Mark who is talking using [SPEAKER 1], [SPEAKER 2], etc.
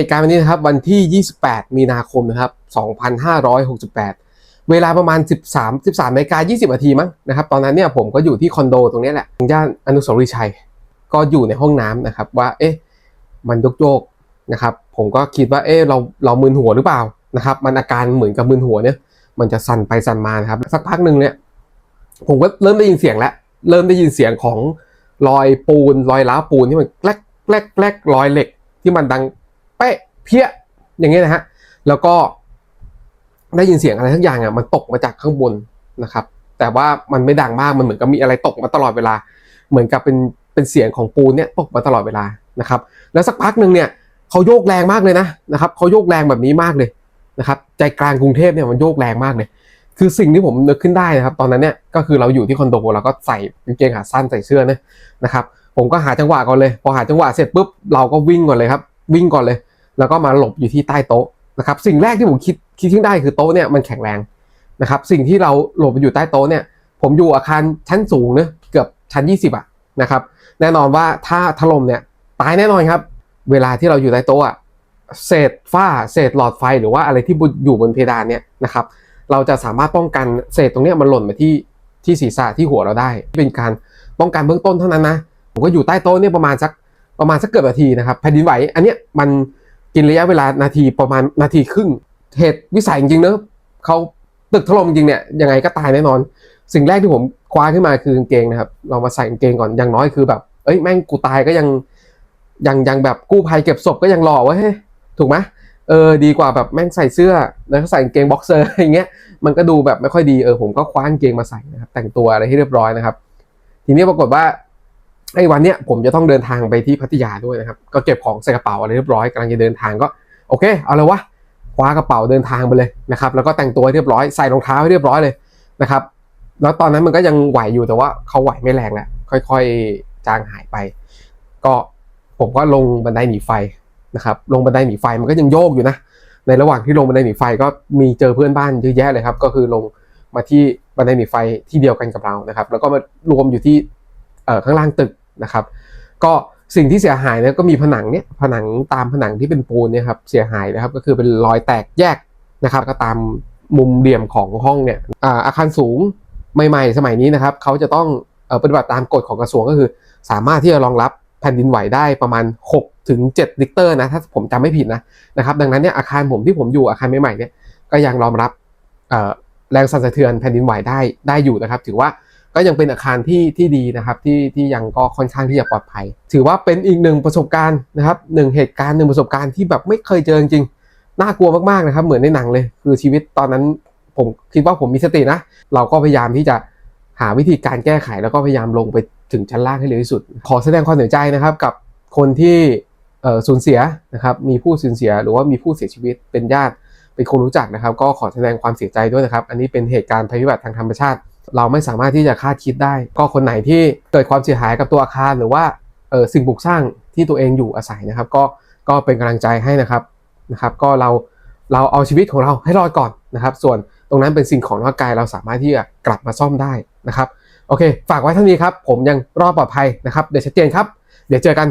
[SPEAKER 1] เหตุการณ์วันนี้นะครับวันที่ 28 มีนาคมนะครับ 2568 เวลาประมาณ 13 13นาฬิกา20นาทีมั้งนะครับ ตอนนั้นเนี่ยผมก็อยู่ที่คอนโดตรงนี้แหละย่านอนุสาวรีย์ชัย ก็อยู่ในห้องน้ำนะครับ ว่า เอ๊ะ มันยกโยกนะครับ ผมก็คิดว่า เอ๊ะ เรา เรามึนหัวหรือเปล่านะครับ มันอาการเหมือนกับมึนหัวเนี่ย มันจะสั่นไปสั่นมานะครับ สักพักหนึ่งเนี่ย ผมก็เริ่มได้ยินเสียงแล้ว เริ่มได้ยินเสียงของรอยปูน รอยล้าปูนที่มันแกลกแกลกแกลกรอยเหล็กที่มันดัง เป๊ะเพี้ยอย่างเงี้ยนะฮะแล้วก็ได้ยินเสียงอะไรทั้งอย่างอะมันตกมาจากข้างบนนะครับ แต่ว่ามันไม่ดังมากมันเหมือนกับมีอะไรตกมาตลอดเวลา เหมือนกับเป็นเป็นเสียงของปูนเนี่ยตกมาตลอดเวลานะครับ แล้วสักพักหนึ่งเนี่ยเขาโยกแรงมากเลยนะนะครับเขาโยกแรงแบบนี้มากเลยนะครับ ใจกลางกรุงเทพเนี่ยมันโยกแรงมากเลย คือสิ่งที่ผมนึกขึ้นได้นะครับ ตอนนั้นเนี่ยก็คือเราอยู่ที่คอนโดเราก็ใส่กางเกงขาสั้นใส่เสื้อนะนะครับ ผมก็หาจังหวะก่อนเลย พอหาจังหวะเสร็จปุ๊บเราก็วิ่งก่อนเลยครับ วิ่งก่อนเลย แล้วก็มาหลบอยู่ที่ใต้โต๊ะนะครับ สิ่งแรกที่ผมคิดคิดขึ้นได้คือโต๊ะเนี่ยมันแข็งแรงนะครับ สิ่งที่เราหลบอยู่ใต้โต๊ะเนี่ย ผมอยู่อาคารชั้นสูงเนะเกือบชั้น 20อะนะครับ แน่นอนว่าถ้าถล่มเนี่ยตายแน่นอนครับ เวลาที่เราอยู่ใต้โต๊ะอะเศษฝ้าเศษหลอดไฟหรือว่าอะไรที่อยู่บนเพดานเนี่ยนะครับ เราจะสามารถป้องกันเศษตรงเนี้ยมันหล่นมาที่ที่ศีรษะที่หัวเราได้ เป็นการป้องกันเบื้องต้นเท่านั้นนะผมก็อยู่ใต้โต๊ะเนี่ยประมาณสักประมาณสักเกือบนาทีนะครับแผ่นดินไหวอันเนี้ยมัน กินระยะเวลานาทีประมาณนาทีครึ่ง เหตุวิสัยจริงๆเนอะเขาตึกถล่มจริงเนี่ยยังไงก็ตายแน่นอน สิ่งแรกที่ผมคว้าขึ้นมาคือกางเกงนะครับ เรามาใส่กางเกงก่อนอย่างน้อยคือแบบ เอ้ยแม่งกูตายก็ยังยังยังแบบกู้ภัยเก็บศพก็ยังรอไว้ถูกไหมเออดีกว่าแบบแม่งใส่เสื้อแล้วก็ใส่กางเกงบ็อกเซอร์อย่างเงี้ยมันก็ดูแบบไม่ค่อยดีเออผมก็คว้ากางเกงมาใส่นะครับแต่งตัวอะไรให้เรียบร้อยนะครับ ทีนี้ปรากฏว่า ไอ้วันเนี้ยผมจะต้องเดินทางไปที่พัทยาด้วยนะครับ ก็เก็บของใส่กระเป๋าอะไรเรียบร้อยกำลังจะเดินทางก็โอเคเอาเลยวะคว้ากระเป๋าเดินทางไปเลยนะครับแล้วก็แต่งตัวเรียบร้อยใส่รองเท้าให้เรียบร้อยเลยนะครับแล้วตอนนั้นมันก็ยังไหวอยู่แต่ว่าเขาไหวไม่แรงแล้วค่อยๆจางหายไป ก็ผมก็ลงบันไดหนีไฟนะครับลงบันไดหนีไฟมันก็ยังโยกอยู่นะ ในระหว่างที่ลงบันไดหนีไฟก็มีเจอเพื่อนบ้านเยอะแยะเลยครับ ก็คือลงมาที่บันไดหนีไฟที่เดียวกันกับเรานะครับ แล้วก็มารวมอยู่ที่ข้างล่างตึก นะครับ ก็สิ่งที่เสียหายเนี่ยก็มีผนังเนี่ยผนังตามผนังที่เป็นปูนเนี่ยครับเสียหายนะครับก็คือเป็นรอยแตกแยกนะครับ ก็ตามมุมเหลี่ยมของห้องเนี่ยอาอาคารสูงใหม่ๆ สมัยนี้นะครับเขาจะต้องปฏิบัติตามกฎของกระทรวงก็คือ สามารถที่จะรองรับแผ่นดินไหวได้ประมาณ 6 ถึง 7ลิกเตอร์นะถ้าผมจำไม่ผิดนะนะครับ ดังนั้นเนี่ยอาคารผมที่ผมอยู่อาคารใหม่ๆเนี่ยก็ยังรองรับแรงสั่นสะเทือนแผ่นดินไหวได้ได้อยู่นะครับ ถือว่า ก็ยังเป็นอาคารที่ที่ดีนะครับที่ที่ยังก็ค่อนข้างที่จะปลอดภัย ถือว่าเป็นอีกหนึ่งประสบการณ์นะครับหนึ่งเหตุการณ์หนึ่งประสบการณ์ที่แบบไม่เคยเจอจริงน่ากลัวมากๆนะครับเหมือนในหนังเลย คือชีวิตตอนนั้นผมคิดว่าผมมีสตินะ เราก็พยายามที่จะหาวิธีการแก้ไขแล้วก็พยายามลงไปถึงชั้นล่างให้เร็วที่สุด ขอแสดงความเสียใจนะครับกับคนที่สูญเสียนะครับมีผู้สูญเสียหรือว่ามีผู้เสียชีวิตเป็นญาติเป็นคนรู้จักนะครับ ก็ขอแสดงความเสียใจด้วยนะครับ อันนี้เป็นเหตุการณ์ภัยพิบัติทางธรรมชาติ เราไม่สามารถที่จะคาดคิดได้ ก็คนไหนที่เกิดความเสียหายกับตัวอาคาร หรือว่าเออสิ่งปลูกสร้างที่ตัวเองอยู่อาศัยนะครับ ก็ก็เป็นกำลังใจให้นะครับนะครับ ก็เราเราเอาชีวิตของเราให้รอดก่อนนะครับ ส่วนตรงนั้นเป็นสิ่งของร่างกายเราสามารถที่จะกลับมาซ่อมได้นะครับโอเค ฝากไว้เท่านี้ครับ ผมยังรอดปลอดภัยนะครับ เดี๋ยวชัดเจนครับ เดี๋ยวเจอกัน